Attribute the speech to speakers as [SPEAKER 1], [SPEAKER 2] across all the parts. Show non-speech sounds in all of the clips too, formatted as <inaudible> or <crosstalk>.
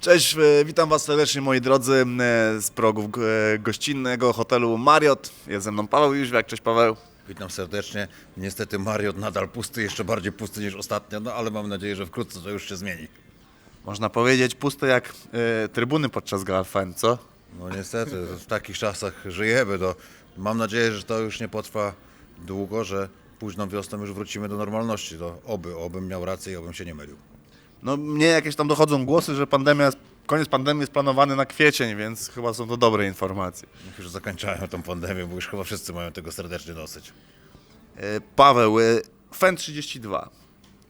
[SPEAKER 1] Cześć, e, witam Was serdecznie moi drodzy e, z progów e, gościnnego hotelu Marriott. Jest ze mną Paweł Jóźwiak, cześć Paweł.
[SPEAKER 2] Witam serdecznie. Niestety Mariot nadal pusty, jeszcze bardziej pusty niż ostatnio, no ale mam nadzieję, że wkrótce to już się zmieni.
[SPEAKER 1] Można powiedzieć puste jak e, trybuny podczas Galfen, co?
[SPEAKER 2] No niestety, w takich czasach żyjemy. To mam nadzieję, że to już nie potrwa długo, że późną wiosną już wrócimy do normalności. To oby, obym miał rację i obym się nie mylił.
[SPEAKER 1] No mnie jakieś tam dochodzą głosy, że pandemia, koniec pandemii jest planowany na kwiecień, więc chyba są to dobre informacje.
[SPEAKER 2] Już zakończają tą pandemię, bo już chyba wszyscy mają tego serdecznie dosyć.
[SPEAKER 1] E, Paweł, e, FEN 32.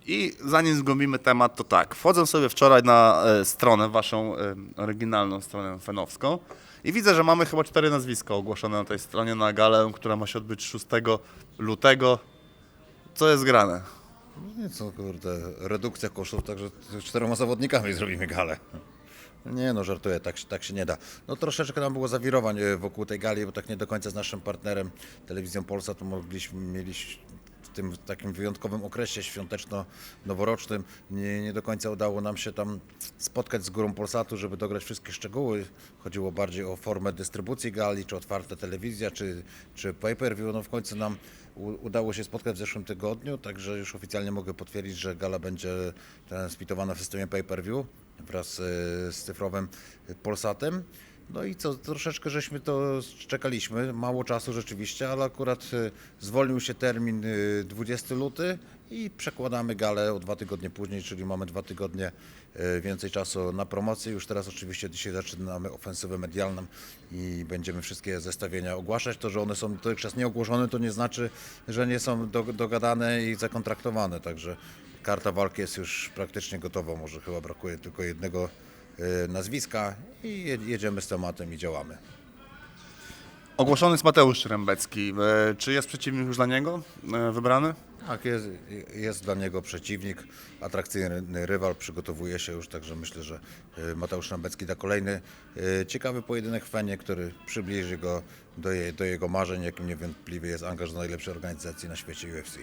[SPEAKER 1] I zanim zgłębimy temat, to tak. Wchodzę sobie wczoraj na e, stronę, waszą e, oryginalną stronę fenowską i widzę, że mamy chyba cztery nazwiska ogłoszone na tej stronie na galę, która ma się odbyć 6 lutego. Co jest grane?
[SPEAKER 2] No Nie co, kurde, redukcja kosztów, także z czteroma zawodnikami zrobimy galę. Nie no, żartuję, tak, tak się nie da. No troszeczkę nam było zawirowań e, wokół tej gali, bo tak nie do końca z naszym partnerem, Telewizją Polsa, to mogliśmy, mieliśmy w tym takim wyjątkowym okresie świąteczno-noworocznym, nie, nie do końca udało nam się tam spotkać z górą Polsatu, żeby dograć wszystkie szczegóły. Chodziło bardziej o formę dystrybucji gali, czy otwarta telewizja, czy, czy pay-per-view. No w końcu nam udało się spotkać w zeszłym tygodniu, także już oficjalnie mogę potwierdzić, że gala będzie transmitowana w systemie pay-per-view wraz e, z cyfrowym Polsatem. No i co, troszeczkę żeśmy to czekaliśmy, mało czasu rzeczywiście, ale akurat e, zwolnił się termin e, 20 luty i przekładamy galę o dwa tygodnie później, czyli mamy dwa tygodnie e, więcej czasu na promocję. Już teraz oczywiście dzisiaj zaczynamy ofensywę medialną i będziemy wszystkie zestawienia ogłaszać. To, że one są dotychczas nieogłoszone, to nie znaczy, że nie są do, dogadane i zakontraktowane, także karta walki jest już praktycznie gotowa, może chyba brakuje tylko jednego nazwiska i je- jedziemy z tematem i działamy.
[SPEAKER 1] Ogłoszony jest Mateusz Rembecki. E, Czy jest przeciwnik już dla niego e, wybrany?
[SPEAKER 2] Tak, jest, jest dla niego przeciwnik, atrakcyjny rywal, przygotowuje się już, także myślę, że e, Mateusz Nambecki da kolejny e, ciekawy pojedynek w Fenie, który przybliży go do, je, do jego marzeń, jakim niewątpliwie jest angaż do najlepszej organizacji na świecie UFC.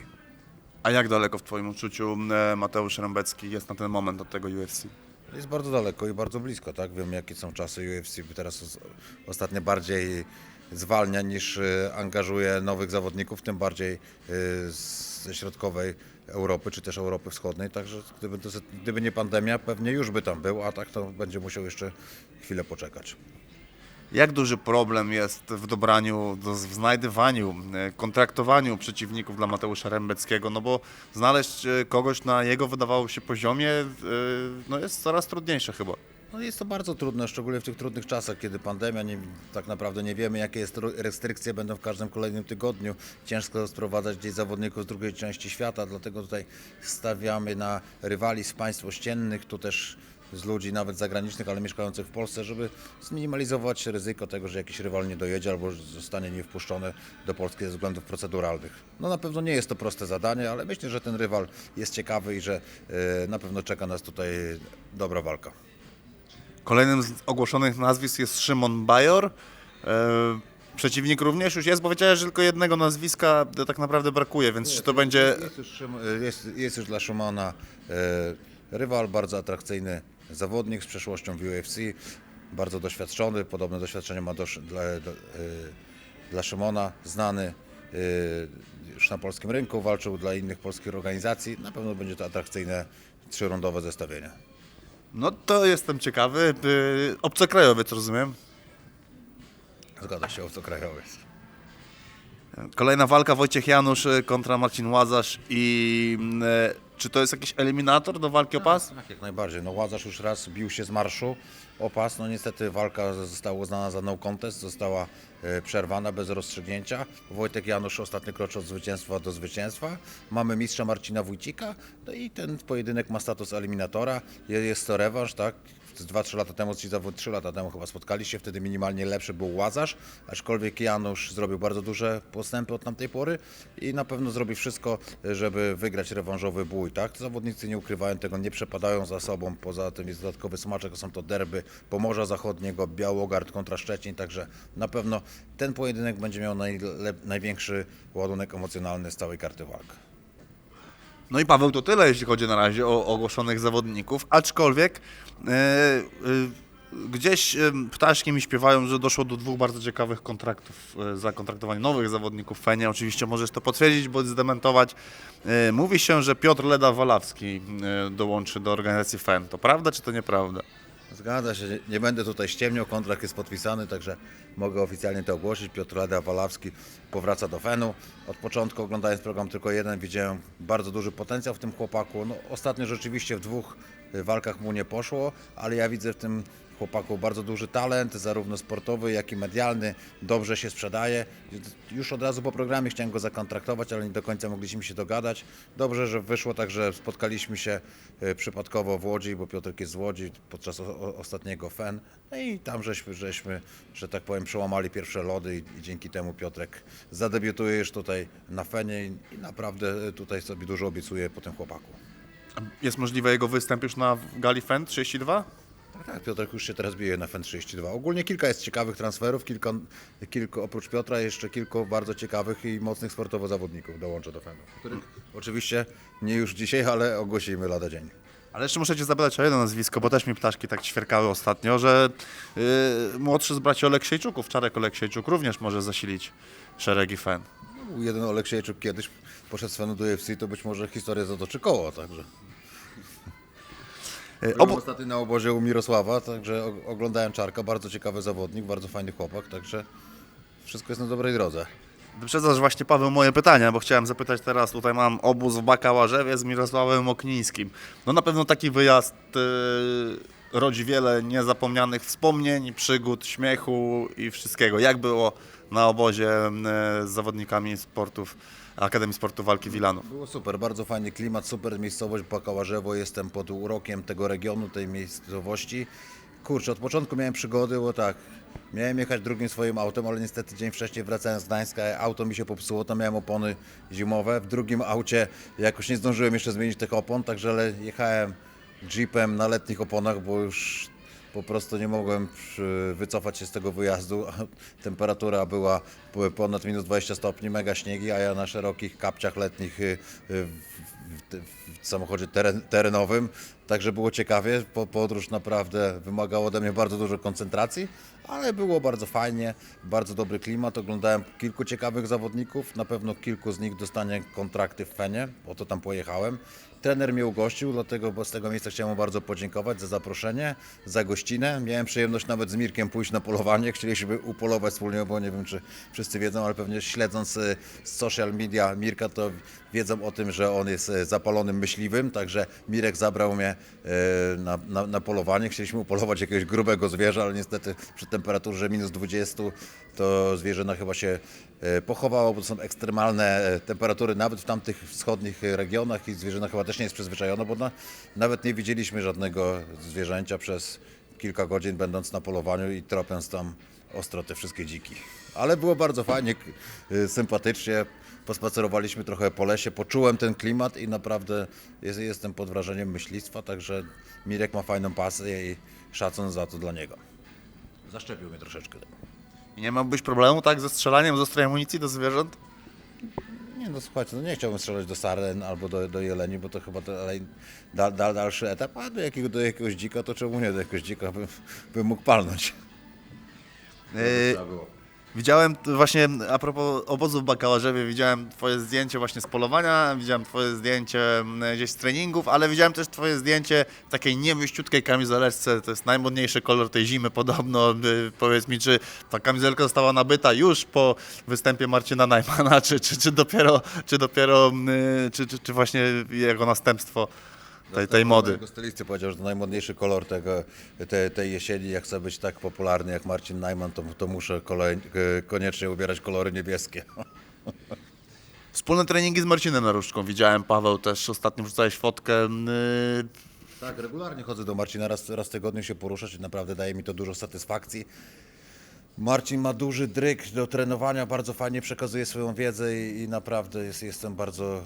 [SPEAKER 1] A jak daleko w Twoim uczuciu e, Mateusz Rembecki jest na ten moment od tego UFC?
[SPEAKER 2] Jest bardzo daleko i bardzo blisko, tak? Wiem, jakie są czasy UFC, teraz os- ostatnio bardziej zwalnia niż e, angażuje nowych zawodników, tym bardziej e, ze środkowej Europy, czy też Europy Wschodniej, także gdyby, gdyby nie pandemia, pewnie już by tam był, a tak to będzie musiał jeszcze chwilę poczekać.
[SPEAKER 1] Jak duży problem jest w dobraniu, do- w znajdywaniu, e, kontraktowaniu przeciwników dla Mateusza Rembeckiego? No bo znaleźć e, kogoś na jego wydawało się poziomie e, no jest coraz trudniejsze chyba.
[SPEAKER 2] No jest to bardzo trudne, szczególnie w tych trudnych czasach, kiedy pandemia, nie, tak naprawdę nie wiemy, jakie jest restrykcje będą w każdym kolejnym tygodniu. Ciężko sprowadzać gdzieś zawodników z drugiej części świata, dlatego tutaj stawiamy na rywali z państw ościennych, tu też z ludzi nawet zagranicznych, ale mieszkających w Polsce, żeby zminimalizować ryzyko tego, że jakiś rywal nie dojedzie albo zostanie niewpuszczony do Polski ze względów proceduralnych. No na pewno nie jest to proste zadanie, ale myślę, że ten rywal jest ciekawy i że e, na pewno czeka nas tutaj dobra walka.
[SPEAKER 1] Kolejnym z ogłoszonych nazwisk jest Szymon Bajor. E, Przeciwnik również już jest, bo że tylko jednego nazwiska e, tak naprawdę brakuje, więc czy to będzie...
[SPEAKER 2] Jest już, jest, jest już dla Szymona rywal, bardzo atrakcyjny zawodnik z przeszłością w UFC, bardzo doświadczony, podobne doświadczenie ma dla, do, e, dla Szymona, znany e, już na polskim rynku, walczył dla innych polskich organizacji. Na pewno będzie to atrakcyjne trzyrundowe zestawienie.
[SPEAKER 1] No to jestem ciekawy. E, Obcokrajowiec, rozumiem.
[SPEAKER 2] Zgadza się, obcokrajowiec.
[SPEAKER 1] Kolejna walka Wojciech Janusz e, kontra Marcin Łazarz i e, czy to jest jakiś eliminator do walki o pas?
[SPEAKER 2] Tak, jak najbardziej. No Łazarz już raz bił się z marszu o pas. No niestety walka została uznana za no contest, została e, przerwana bez rozstrzygnięcia. Wojtek Janusz ostatnio kroczy od zwycięstwa do zwycięstwa. Mamy mistrza Marcina Wójcika, no i ten pojedynek ma status eliminatora. Je- Jest to rewanż, tak? Z 2-3 lata temu, zawód 3 lata temu chyba spotkali się, wtedy minimalnie lepszy był Łazarz, aczkolwiek Janusz zrobił bardzo duże postępy od tamtej pory i na pewno zrobi wszystko, żeby wygrać rewanżowy bój. Tak? Zawodnicy nie ukrywają tego, nie przepadają za sobą, poza tym jest dodatkowy smaczek, są to derby Pomorza Zachodniego, Białogard kontra Szczecin, także na pewno ten pojedynek będzie miał największy ładunek emocjonalny z całej karty walk.
[SPEAKER 1] No i Paweł, to tyle, jeśli chodzi na razie o ogłoszonych zawodników, aczkolwiek e, e, gdzieś e, ptaszki mi śpiewają, że doszło do dwóch bardzo ciekawych kontraktów, e, zakontraktowań nowych zawodników Fenie. Oczywiście możesz to potwierdzić bądź zdementować. Mówi się, że Piotr Leda-Walawski dołączy do organizacji FEN. To prawda czy to nieprawda?
[SPEAKER 2] Zgadza się, nie- będę tutaj ściemniał, kontrakt jest podpisany, także mogę oficjalnie to ogłosić. Piotr Leda Walawski powraca do Fenu. Od początku oglądając program tylko jeden widziałem bardzo duży potencjał w tym chłopaku. No, ostatnio rzeczywiście w dwóch walkach mu nie poszło, ale ja widzę w tym chłopaku bardzo duży talent, zarówno sportowy, jak i medialny. Dobrze się sprzedaje. Już od razu po programie chciałem go zakontraktować, ale nie do końca mogliśmy się dogadać. Dobrze, że wyszło tak, że spotkaliśmy się e, przypadkowo w Łodzi, bo Piotrek jest z Łodzi podczas ostatniego FEN. No i tam żeśmy, żeśmy, że tak powiem, przełamali pierwsze lody i, dzięki temu Piotrek zadebiutuje już tutaj na Fenie i, naprawdę tutaj sobie dużo obiecuje po tym chłopaku.
[SPEAKER 1] Jest możliwy jego występ już na gali FEN 32?
[SPEAKER 2] Tak, tak, Piotrek już się teraz bije na FEN 32. Ogólnie kilka jest ciekawych transferów, kilka, kilku, oprócz Piotra jeszcze kilku bardzo ciekawych i mocnych sportowo zawodników dołączę do FEN-u, których oczywiście nie już dzisiaj, ale ogłosimy lada dzień.
[SPEAKER 1] Ale jeszcze muszę Cię zapytać o jedno nazwisko, bo też mi ptaszki tak ćwierkały ostatnio, że yy, młodszy z braci Oleksiejczuków, Czarek Oleksiejczuk, również może zasilić szeregi FEN.
[SPEAKER 2] Jeden Oleksiejczuk kiedyś poszedł z FEN-u do UFC, to być może historia zatoczy koło, także...
[SPEAKER 1] Yy,
[SPEAKER 2] Byłem ostatnio na obozie u Mirosława, także oglądałem Czarka, bardzo ciekawy zawodnik, bardzo fajny chłopak, także wszystko jest na dobrej drodze.
[SPEAKER 1] Wyprzedzasz właśnie, Paweł, moje pytania, bo chciałem zapytać teraz, tutaj mam obóz w Bakałarzewie z Mirosławem Oknińskim. No na pewno taki wyjazd yy, rodzi wiele niezapomnianych wspomnień, przygód, śmiechu i wszystkiego. Jak było na obozie yy, z zawodnikami sportów Akademii Sportu Walki Wilanów?
[SPEAKER 2] Było super, bardzo fajny klimat, super miejscowość Bakałarzewo, jestem pod urokiem tego regionu, tej miejscowości. Kurczę, od początku miałem przygody, bo tak, miałem jechać drugim swoim autem, ale niestety dzień wcześniej wracając z Gdańska, auto mi się popsuło, tam miałem opony zimowe. W drugim aucie jakoś nie zdążyłem jeszcze zmienić tych opon, także jechałem jeepem na letnich oponach, bo już po prostu nie mogłem wycofać się z tego wyjazdu. <laughs> Temperatura była ponad minus 20 stopni, mega śniegi, a ja na szerokich kapciach letnich y, y, w, w, w samochodzie teren, terenowym. Także było ciekawie. Po, podróż naprawdę wymagała ode mnie bardzo dużo koncentracji, ale było bardzo fajnie, bardzo dobry klimat. Oglądałem kilku ciekawych zawodników, na pewno kilku z nich dostanie kontrakty w Fenie, o to tam pojechałem. Trener mnie ugościł, dlatego bo z tego miejsca chciałem mu bardzo podziękować za zaproszenie, za gościnę. Miałem przyjemność nawet z Mirkiem pójść na polowanie. Chcieliśmy upolować wspólnie, bo nie wiem, czy wszyscy wiedzą, ale pewnie śledząc y, social media Mirka, to wiedzą o tym, że on jest y, zapalonym myśliwym, także Mirek zabrał mnie y, na, na, na polowanie. Chcieliśmy upolować jakiegoś grubego zwierza, ale niestety przy temperaturze minus 20 to zwierzyna chyba się pochowało, bo to są ekstremalne temperatury nawet w tamtych wschodnich regionach i zwierzyna chyba też nie jest przyzwyczajona, bo na, nawet nie widzieliśmy żadnego zwierzęcia przez kilka godzin będąc na polowaniu i tropiąc tam ostro te wszystkie dziki. Ale było bardzo fajnie, e, sympatycznie. Pospacerowaliśmy trochę po lesie, poczułem ten klimat i naprawdę jest, jestem pod wrażeniem myślistwa, także Mirek ma fajną pasję i szacun za to dla niego. Zaszczepił mnie troszeczkę.
[SPEAKER 1] I nie miałbyś problemu tak ze strzelaniem z ostrej amunicji do zwierząt?
[SPEAKER 2] Nie no słuchajcie, no nie chciałbym strzelać do saren albo do, do jeleni, bo to chyba dalej, dal, dal, dalszy etap, a do, jakiego, do jakiegoś dzika, to czemu nie do jakiegoś dzika bym, bym mógł palnąć.
[SPEAKER 1] Yy,
[SPEAKER 2] Trzeba było.
[SPEAKER 1] Widziałem właśnie, a propos obozu w Bakałarzewie, widziałem twoje zdjęcie właśnie z polowania, widziałem twoje zdjęcie mm, gdzieś z treningów, ale widziałem też twoje zdjęcie w takiej niemyściutkiej kamizeleczce, to jest najmodniejszy kolor tej zimy podobno. Yy, Powiedz mi, czy ta kamizelka została nabyta już po występie Marcina Najmana, czy, czy, czy dopiero, czy dopiero, yy, czy, czy, czy właśnie jako następstwo tej, tej mody?
[SPEAKER 2] Stylisty powiedział, że to najmodniejszy kolor tego, te, tej jesieni, jak chcę być tak popularny jak Marcin Najman, to, to muszę kolej, koniecznie ubierać kolory niebieskie. <laughs>
[SPEAKER 1] Wspólne treningi z Marcinem Naruszką widziałem, Paweł, też ostatnio wrzucałeś fotkę. Yy,
[SPEAKER 2] Tak, regularnie chodzę do Marcina, raz, raz w tygodniu się poruszać i naprawdę daje mi to dużo satysfakcji. Marcin ma duży dryk do trenowania, bardzo fajnie przekazuje swoją wiedzę i, i naprawdę jest, jestem bardzo,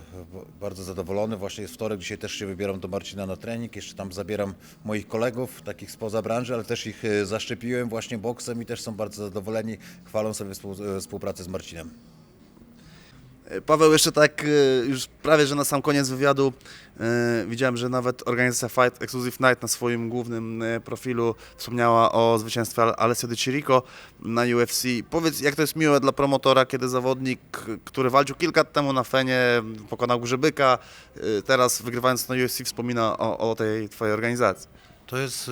[SPEAKER 2] bardzo zadowolony. Właśnie jest wtorek, dzisiaj też się wybieram do Marcina na trening, jeszcze tam zabieram moich kolegów, takich spoza branży, ale też ich e, zaszczepiłem właśnie boksem i też są bardzo zadowoleni, chwalą sobie e, współpracę z Marcinem.
[SPEAKER 1] E, Paweł, jeszcze tak e, już prawie, że na sam koniec wywiadu e, widziałem, że nawet organizacja Fight Exclusive Night na swoim głównym profilu wspomniała o zwycięstwie Al- Alessio Di Chirico na UFC. Powiedz, jak to jest miłe dla promotora, kiedy zawodnik, który walczył kilka lat temu na Fenie, pokonał Grzybyka, teraz wygrywając na UFC wspomina o, o tej twojej organizacji.
[SPEAKER 2] To jest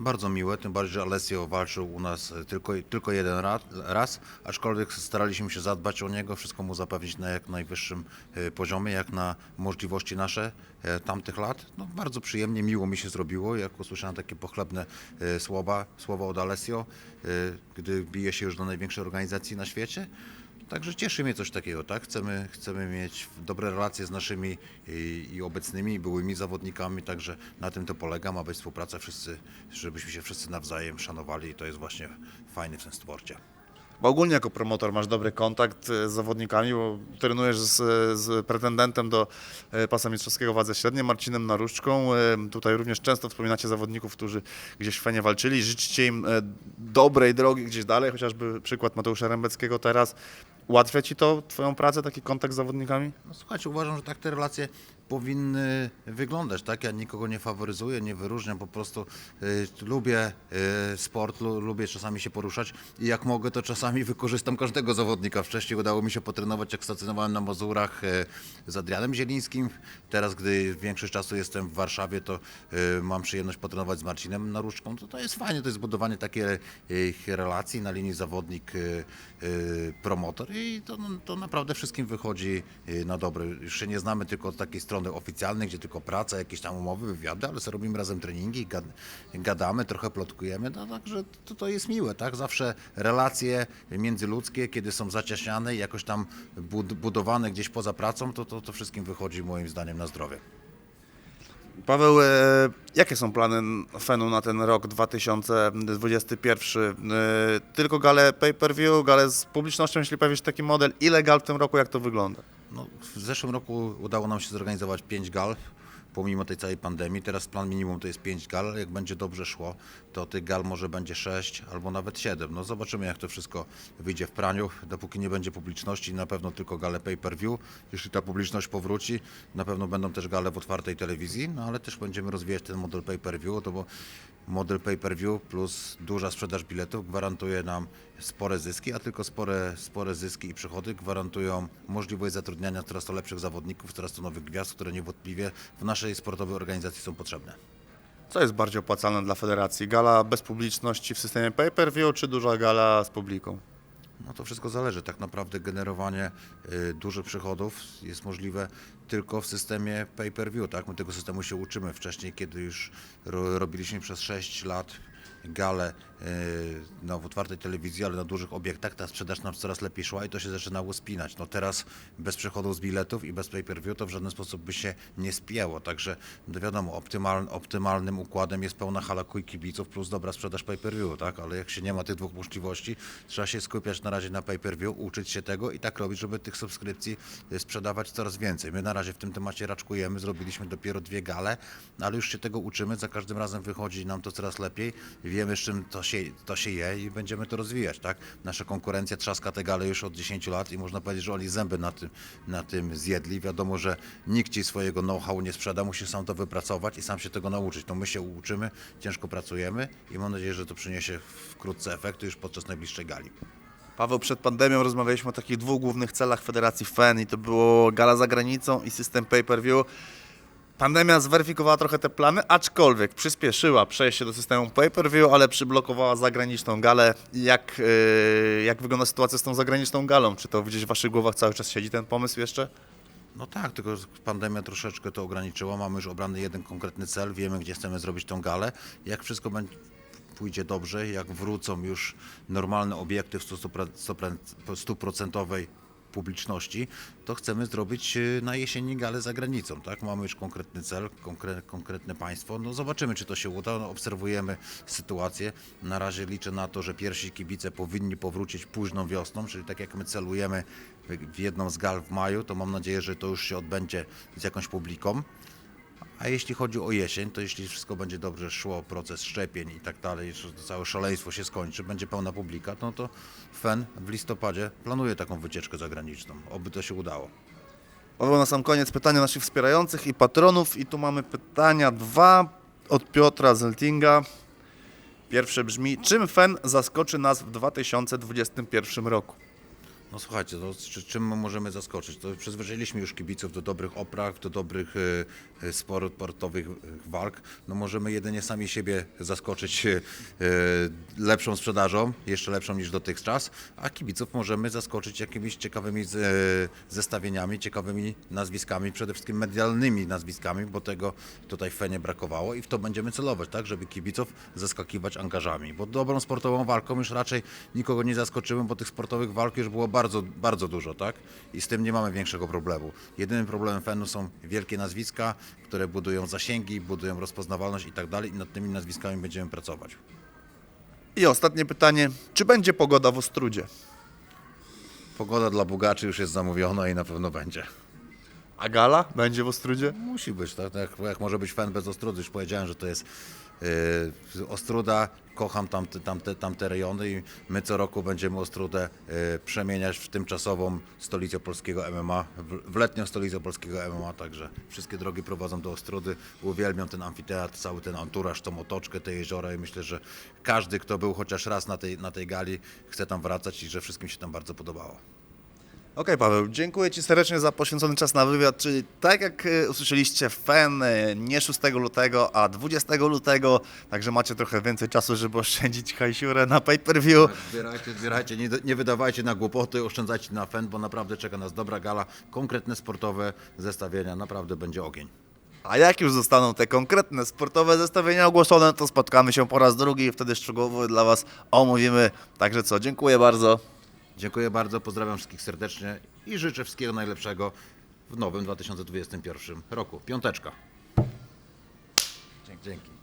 [SPEAKER 2] bardzo miłe, tym bardziej, że Alessio walczył u nas tylko, tylko jeden raz, aczkolwiek staraliśmy się zadbać o niego, wszystko mu zapewnić na jak najwyższym y, poziomie, jak na możliwości nasze e, tamtych lat. No, bardzo przyjemnie, miło mi się zrobiło, jak usłyszałem takie pochlebne y, słowa, słowa od Alessio, gdy bije się już do największej organizacji na świecie. Także cieszy mnie coś takiego, tak? Chcemy, chcemy mieć dobre relacje z naszymi i, i obecnymi, i byłymi zawodnikami, także na tym to polega, ma być współpraca wszyscy, żebyśmy się wszyscy nawzajem szanowali i to jest właśnie fajne w tym sporcie.
[SPEAKER 1] Bo ogólnie jako promotor masz dobry kontakt e, z zawodnikami, bo trenujesz z, z pretendentem do e, pasa mistrzowskiego wadze średniej, Marcinem Naruszczką. E, Tutaj również często wspominacie zawodników, którzy gdzieś w Fenie walczyli. Życzycie im e, dobrej drogi gdzieś dalej, chociażby przykład Mateusza Rębeckiego teraz. Ułatwia Ci to Twoją pracę, taki kontakt z zawodnikami?
[SPEAKER 2] No słuchajcie, uważam, że tak te relacje powinny wyglądać, tak? Ja nikogo nie faworyzuję, nie wyróżniam, po prostu y, lubię y, sport, lu, lubię czasami się poruszać i jak mogę, to czasami <laughs> wykorzystam każdego zawodnika. Wcześniej udało mi się potrenować, jak stacjonowałem na Mazurach y, z Adrianem Zielińskim. Teraz, gdy większość czasu jestem w Warszawie, to y, mam przyjemność potrenować z Marcinem Naruszką. To, to jest fajnie, to jest budowanie takiej y, relacji na linii zawodnik y, y, i to, no, to naprawdę wszystkim wychodzi y, na dobre. Już się nie znamy tylko od takiej strony oficjalnej, gdzie tylko praca, jakieś tam umowy, wywiady, ale sobie robimy razem treningi, gad, gadamy, trochę plotkujemy, no, także to, to jest miłe, tak? Zawsze relacje międzyludzkie, kiedy są zacieśniane i jakoś tam bud, budowane gdzieś poza pracą, to, to, to wszystkim wychodzi moim zdaniem na zdrowie.
[SPEAKER 1] Paweł, e, jakie są plany Fenu na ten rok 2021? E, Tylko gale pay-per-view, gale z publicznością, jeśli się taki model. Ile gal w tym roku, jak to wygląda?
[SPEAKER 2] No, w zeszłym roku udało nam się zorganizować 5 gal, pomimo tej całej pandemii. Teraz plan minimum to jest 5 gal. Jak będzie dobrze szło, to tych gal może będzie 6 albo nawet 7. No zobaczymy, jak to wszystko wyjdzie w praniu. Dopóki nie będzie publiczności, na pewno tylko gale pay-per-view. Jeśli ta publiczność powróci, na pewno będą też gale w otwartej telewizji, no ale też będziemy rozwijać ten model pay-per-view, to bo model pay-per-view plus duża sprzedaż biletów gwarantuje nam spore zyski, a tylko spore, spore zyski i przychody gwarantują możliwość zatrudniania coraz to lepszych zawodników, coraz to nowych gwiazd, które niewątpliwie w naszej sportowej organizacji są potrzebne.
[SPEAKER 1] Co jest bardziej opłacalne dla federacji? Gala bez publiczności w systemie pay-per-view, czy duża gala z publiką?
[SPEAKER 2] No to wszystko zależy. Tak naprawdę generowanie y, dużych przychodów jest możliwe tylko w systemie pay-per-view. Tak? My tego systemu się uczymy. Wcześniej, kiedy już ro, robiliśmy przez 6 lat gale no, w otwartej telewizji, ale na dużych obiektach, ta sprzedaż nam coraz lepiej szła i to się zaczynało spinać. No teraz bez przychodów z biletów i bez pay-per-view to w żaden sposób by się nie spięło. Także no wiadomo, optymal, optymalnym układem jest pełna hala kuj kibiców plus dobra sprzedaż pay-per-view, tak? Ale jak się nie ma tych dwóch możliwości, trzeba się skupiać na razie na pay-per-view, uczyć się tego i tak robić, żeby tych subskrypcji y, sprzedawać coraz więcej. My na razie w tym temacie raczkujemy, zrobiliśmy dopiero dwie gale, ale już się tego uczymy, za każdym razem wychodzi nam to coraz lepiej, wiemy z czym to się, to się je i będziemy to rozwijać, tak? Nasza konkurencja trzaska te gale już od 10 lat i można powiedzieć, że oni zęby na tym, na tym zjedli. Wiadomo, że nikt ci swojego know-how nie sprzeda, musi sam to wypracować i sam się tego nauczyć. No my się uczymy, ciężko pracujemy i mam nadzieję, że to przyniesie wkrótce efekty już podczas najbliższej gali.
[SPEAKER 1] Paweł, przed pandemią rozmawialiśmy o takich dwóch głównych celach Federacji FEN i to było gala za granicą i system pay-per-view. Pandemia zweryfikowała trochę te plany, aczkolwiek przyspieszyła przejście do systemu pay-per-view, ale przyblokowała zagraniczną galę. Jak, yy, jak wygląda sytuacja z tą zagraniczną galą? Czy to gdzieś w Waszych głowach cały czas siedzi ten pomysł jeszcze?
[SPEAKER 2] No tak, tylko pandemia troszeczkę to ograniczyła. Mamy już obrany jeden konkretny cel, wiemy gdzie chcemy zrobić tą galę. Jak wszystko będzie pójdzie dobrze, jak wrócą już normalne obiekty w 100% publiczności, to chcemy zrobić y, na jesieni galę za granicą, tak? Mamy już konkretny cel, konkre, konkretne państwo. No zobaczymy, czy to się uda. No, obserwujemy sytuację. Na razie liczę na to, że pierwsi kibice powinni powrócić późną wiosną, czyli tak jak my celujemy w jedną z gal w maju, to mam nadzieję, że to już się odbędzie z jakąś publiką. A jeśli chodzi o jesień, to jeśli wszystko będzie dobrze szło, proces szczepień i tak dalej, całe szaleństwo się skończy, będzie pełna publika, no to FEN w listopadzie planuje taką wycieczkę zagraniczną. Oby to się udało.
[SPEAKER 1] Paweł, na sam koniec pytania naszych wspierających i patronów. I tu mamy pytania dwa od Piotra Zeltinga. Pierwsze brzmi, czym FEN zaskoczy nas w 2021 roku?
[SPEAKER 2] No słuchajcie, czy, czym my możemy zaskoczyć? To przyzwyczailiśmy już kibiców do dobrych opraw, do dobrych e, e, sportowych walk. No możemy jedynie sami siebie zaskoczyć e, lepszą sprzedażą, jeszcze lepszą niż dotychczas, a kibiców możemy zaskoczyć jakimiś ciekawymi z, e, zestawieniami, ciekawymi nazwiskami, przede wszystkim medialnymi nazwiskami, bo tego tutaj w Fenie brakowało i w to będziemy celować, tak, żeby kibiców zaskakiwać angażami, bo dobrą sportową walką już raczej nikogo nie zaskoczymy, bo tych sportowych walk już było bardzo, bardzo dużo, tak? I z tym nie mamy większego problemu. Jedynym problemem Fenu są wielkie nazwiska, które budują zasięgi, budują rozpoznawalność i tak dalej i nad tymi nazwiskami będziemy pracować.
[SPEAKER 1] I ostatnie pytanie, czy będzie pogoda w Ostrudzie?
[SPEAKER 2] Pogoda dla bogaczy już jest zamówiona i na pewno będzie.
[SPEAKER 1] A gala będzie w Ostrudzie?
[SPEAKER 2] Musi być, tak? Jak, jak może być fan bez Ostrudy? Już powiedziałem, że to jest Ostruda, kocham tamte, tamte, tamte rejony i my co roku będziemy Ostrudę yy, przemieniać w tymczasową stolicę polskiego MMA, w letnią stolicę polskiego MMA, także wszystkie drogi prowadzą do Ostrudy. Uwielbiam ten amfiteatr, cały ten anturaż, tą otoczkę, te jeziora i myślę, że każdy, kto był chociaż raz na tej, na tej gali, chce tam wracać i że wszystkim się tam bardzo podobało.
[SPEAKER 1] Okej, Paweł, dziękuję Ci serdecznie za poświęcony czas na wywiad. Czyli tak jak e, usłyszeliście, FEN e, nie 6 lutego, a 20 lutego, także macie trochę więcej czasu, żeby oszczędzić hajsiurę na pay-per-view.
[SPEAKER 2] Zbierajcie, zbierajcie, nie, nie wydawajcie na głupoty, oszczędzajcie na fen, bo naprawdę czeka nas dobra gala, konkretne sportowe zestawienia, naprawdę będzie ogień.
[SPEAKER 1] A jak już zostaną te konkretne sportowe zestawienia ogłoszone, to spotkamy się po raz drugi i wtedy szczegółowo dla Was omówimy. Także co, dziękuję bardzo.
[SPEAKER 2] Dziękuję bardzo, pozdrawiam wszystkich serdecznie i życzę wszystkiego najlepszego w nowym 2021 roku. Piąteczka. Dzięki.